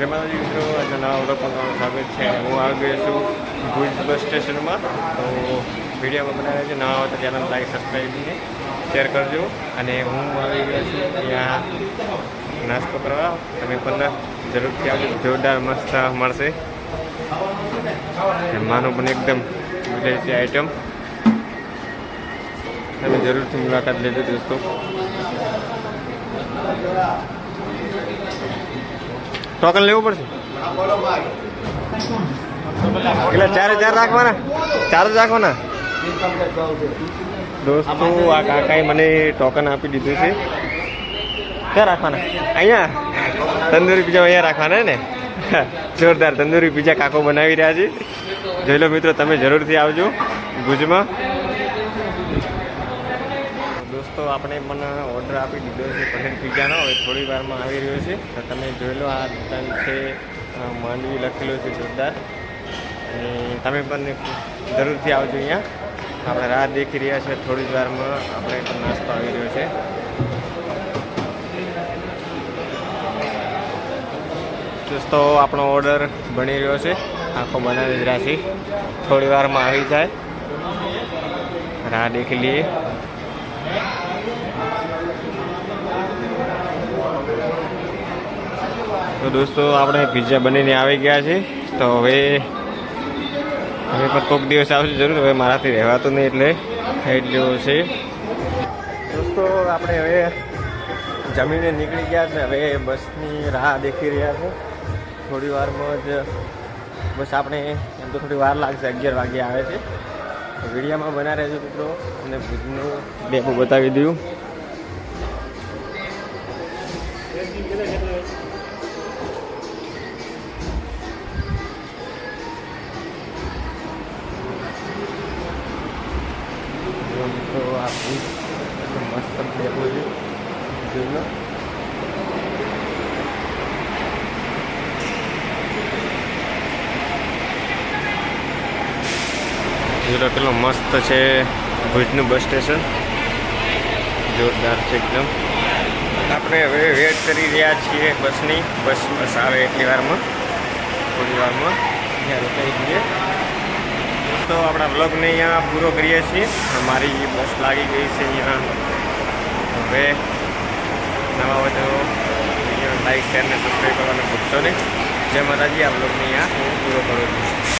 જય માતાજી મિત્રો આજના વ્લોગમાં તમારું સ્વાગત છે. હું આવી ગયો છું ભુજ બસ સ્ટેશનમાં. તો વિડીયોમાં બનાવે છે. નવા હોય તો ચેનલ લાઈક, સબસ્ક્રાઈબ શેર કરજો. અને હું આવી ગયો છું ત્યાં નાસ્તો કરવા. તમે પણ જરૂરથી આવજો. જોરદાર મસ્ત મળશે. જમવાનું પણ એકદમ વિદેશી આઈટમ તમે જરૂરથી મુલાકાત લેજો દોસ્તો. ટોકન લેવું પડશે? એટલે ચારે ચાર રાખવાના? ચાર જ રાખવાના? દોસ્તો, આ કાકાએ મને ટોકન આપી દીધું છે. ક્યાં રાખવાના? અહીંયા? તંદુરી પીઝા અહીંયા રાખવાના ને? જોરદાર, તંદુરી પીઝા કાકો બનાવી રહ્યા છે. જોઈ લો મિત્રો, તમે જરૂરથી આવજો ભુજમાં. દોસ્તો આપણે પણ ઓર્ડર આપી દીધો છે પનીર પિઝાનો હવે થોડી વારમાં આવી રહ્યો છે. તો તમે જોઈ લો, આ દુકાન છે માંડવી લખેલું છે જોરદાર. અને તમે પણ જરૂરથી આવજો અહીંયા. આપણે રાહ દેખી રહ્યા છે થોડી જ વારમાં. આપણે પણ નાસ્તો આવી રહ્યો છે. દોસ્તો, આપણો ઓર્ડર બની રહ્યો છે. આખો બનાવી જ રહ્યા થોડી વારમાં આવી જાય. રાહ દેખી લઈએ. તો દોસ્તો, આપણે પિઝા બનીને આવી ગયા છે તો હવે હવે પણ કોઈક દિવસ આવશે જરૂર. હવે મારાથી રહેવાતું નહીં એટલે ખાઈ જ છે. દોસ્તો, આપણે હવે જમીને નીકળી ગયા છે. હવે બસની રાહ દેખી રહ્યા છે. થોડી વારમાં જ બસ આપણે, એમ તો થોડી વાર લાગશે, અગિયાર વાગે આવે છે. વિડીયામાં બના રહેજો મિત્રો. અને ભુજનું ડેપો બતાવી દઉં. જો મિત્રો આ ભુજ મસ્ત બેઠો છે જોઈ લો કેટલો મસ્ત છે ભુજનું બસ સ્ટેશન. જોરદાર છે એકદમ. આપણે હવે વેટ કરી રહ્યા છીએ બસની. બસ બસ આવે એટલી વારમાં. થોડી વારમાં. ત્યાં રોકાઈ જઈએ તો આપણા બ્લોગને અહીંયા પૂરો કરીએ છીએ. મારી બસ લાગી ગઈ છે અહીંયા. હવે નવા બધો લાઈક શેર ને સબસ્ક્રાઈબ કરવાનું ભૂલશો નહીં. જય માતાજી, આ બ્લોગને અહીંયા હું પૂરો કરું છું.